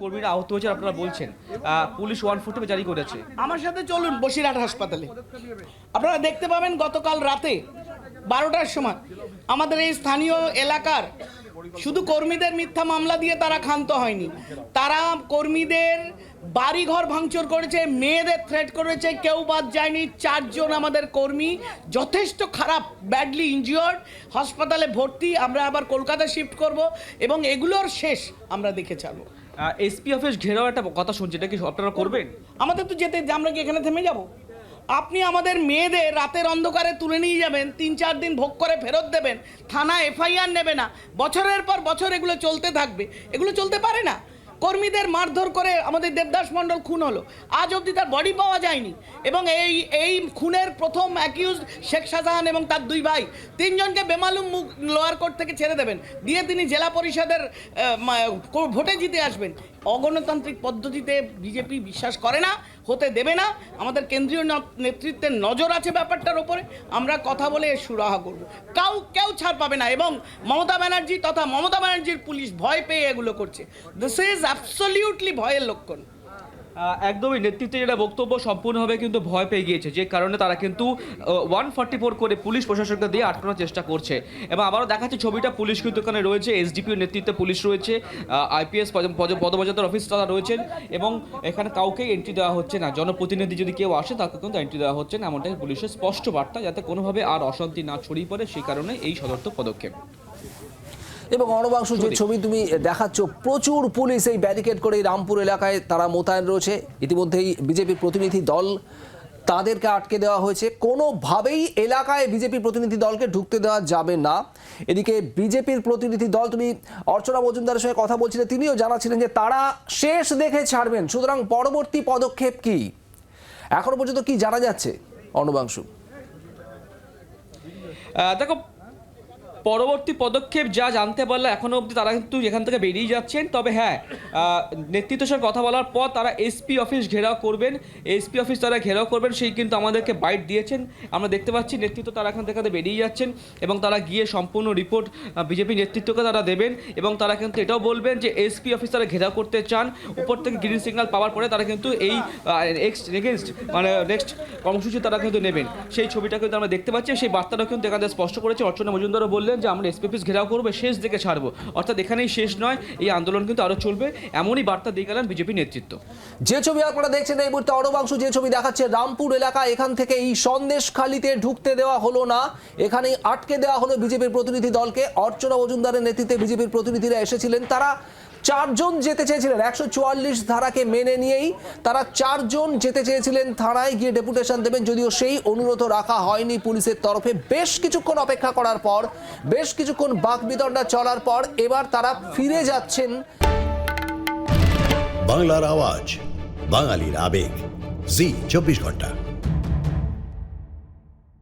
কর্মীরা আহত হয়েছে আপনারা বলছেন। পুলিশ ওয়ান ফোর্টি জারি করেছে। আমার সাথে চলুন বসিরহাট হাসপাতালে। আপনারা দেখতে পাবেন গতকাল রাতে বারোটার সময় আমাদের এই স্থানীয় এলাকার শুধু কর্মীদের মিথ্যা মামলা দিয়ে তারা ক্ষান্ত হয়নি। তারা কর্মীদের বাড়িঘর ভাঙচুর করেছে, মেয়েদের থ্রেট করেছে, কেউ বাদ যায়নি, চারজন আমাদের কর্মী যথেষ্ট খারাপ ব্যাডলি ইনজিওর্ড হাসপাতালে ভর্তি। আমরা আবার কলকাতা শিফট করব এবং এগুলোর শেষ আমরা দেখে ছাড়বো। এসপি অফিস ঘেরাও একটা কথা শুনছি এটা কি আপনারা করবেন? আমাদের তো যেতে আমরা কি এখানে থেমে যাব? আপনি আমাদের মেয়েদের রাতের অন্ধকারে তুলে নিয়ে যাবেন তিন চার দিন ভোগ করে ফেরত দেবেন থানা এফআইআর নেবে না বছরের পর বছর এগুলো চলতে থাকবে এগুলো চলতে পারে না? কর্মীদের মারধর করে আমাদের দেবদাস মণ্ডল খুন হলো। আজ অবধি তার বডি পাওয়া যায়নি এবং এই এই খুনের প্রথম অ্যাকিউজ শেখ শাহজাহান এবং তার দুই ভাই তিনজনকে বেমালুম মুখ লোয়ার কোর্ট থেকে ছেড়ে দেবেন। দিয়ে তিনি জেলা পরিষদের ভোটে জিতে আসবেন। অগণতান্ত্রিক পদ্ধতিতে বিজেপি বিশ্বাস করে না, হতে দেবে না। আমাদের কেন্দ্রীয় নেতৃত্বের নজর আছে ব্যাপারটার ওপরে। আমরা কথা বলে সুরাহা করব। কাউ, কেউ ছাড় পাবে না এবং মমতা ব্যানার্জি তথা মমতা ব্যানার্জির পুলিশ ভয় পেয়ে এগুলো করছে। দিস ইজ অ্যাবসলিউটলি ভয়ের লক্ষণ। একদমই নেতৃত্বে যেটা বক্তব্য সম্পূর্ণভাবে কিন্তু ভয় পেয়ে গিয়েছে। যে কারণে তারা কিন্তু ওয়ান ফর্টি ফোর করে পুলিশ প্রশাসনকে দিয়ে আটকানোর চেষ্টা করছে। এবং আবারও দেখাচ্ছে ছবিটা, পুলিশ কিন্তু এখানে রয়েছে এসডিপিও নেতৃত্বে পুলিশ রয়েছে আইপিএস পদমর্যাদার অফিস তারা রয়েছেন এবং এখানে কাউকেই এন্ট্রি দেওয়া হচ্ছে না। জনপ্রতিনিধি যদি কেউ আসে, তাকে কিন্তু এন্ট্রি দেওয়া হচ্ছে না, এমনটাই পুলিশের স্পষ্ট বার্তা, যাতে কোনোভাবে আর অশান্তি না ছড়িয়ে পড়ে, সেই কারণে এই সদর্থ পদক্ষেপ। এবং অনবাংশু যে ছবি তুমি দেখাচ্ছ প্রচুর পুলিশ এই ব্যারিকেড করে রামপুর এলাকায় তারা মোতায়েন রয়েছে। ইতিমধ্যেই বিজেপির প্রতিনিধি দল তাদেরকে আটকে দেওয়া হয়েছে। কোনোভাবেই এলাকায় বিজেপি প্রতিনিধি দলকে ঢুকতে দেওয়া যাবে না। এদিকে বিজেপির প্রতিনিধি দল তুমি অর্চনা মজুমদারের সঙ্গে কথা বলছিলে তিনিও জানাচ্ছিলেন যে তারা শেষ দেখে ছাড়বেন। সুতরাং পরবর্তী পদক্ষেপ কি? এখনও পর্যন্ত কি জানা যাচ্ছে অনবাংশু? দেখো পরবর্তী পদক্ষেপ যা জানতে পারলে এখনও অবধি তারা কিন্তু এখান থেকে বেরিয়ে যাচ্ছেন। তবে হ্যাঁ নেতৃত্বের সঙ্গে কথা বলার পর তারা এসপি অফিস ঘেরাও করবেন। এসপি অফিস তারা ঘেরাও করবেন, সেই কিন্তু আমাদেরকে বাইট দিয়েছেন। আমরা দেখতে পাচ্ছি নেতৃত্ব তারা এখান থেকে বেরিয়ে যাচ্ছেন এবং তারা গিয়ে সম্পূর্ণ রিপোর্ট বিজেপি নেতৃত্বকে তারা দেবেন এবং তারা কিন্তু এটাও বলবেন যে এসপি অফিস তারা ঘেরাও করতে চান। উপর থেকে গ্রিন সিগন্যাল পাওয়ার পরে তারা কিন্তু এই নেক্সট নেক্সট মানে নেক্সট কর্মসূচি তারা কিন্তু নেবেন। সেই ছবিটা কিন্তু আমরা দেখতে পাচ্ছি, সেই বার্তাটাও কিন্তু এখানে স্পষ্ট করেছে। অর্চনা মজুমদারও বললেন যে আমরা এসপি অফিস ঘেরাও করব, শেষ দিকে ছাড়বো। অর্থাৎ এখানেই শেষ নয়, এই আন্দোলন কিন্তু আরও চলবে। এমনই বার্তা দিয়ে গেলেন বিজেপি নেতৃত্ব। যে ছবি আপনারা দেখছেন এই মুহূর্তে অরবাংশু যে ছবি দেখাচ্ছে রামপুর এলাকা, এখান থেকে এই সন্দেশ খালিতে ঢুকতে দেওয়া হলো না। এখানেই আটকে দেওয়া হলো বিজেপির প্রতিনিধি দলকে। অর্চনা মজুমদারের নেতৃত্বে বিজেপির প্রতিনিধিরা এসেছিলেন। তারা চারজন যেতে চেয়েছিলেন। একশো চুয়াল্লিশ ধারাকে মেনে নিয়েই তারা চারজন যেতে চেয়েছিলেন থানায়। গিয়ে ডেপুটেশন দেবেন। যদিও সেই অনুরোধ রাখা হয়নি পুলিশের তরফে। বেশ কিছুক্ষণ অপেক্ষা করার পর, বেশ কিছুক্ষণ বাকবিতণ্ডা চলার পর এবার তারা ফিরে যাচ্ছেন। বাংলার আওয়াজ, বাঙালির আবেগ। জি, চব্বিশ ঘণ্টা।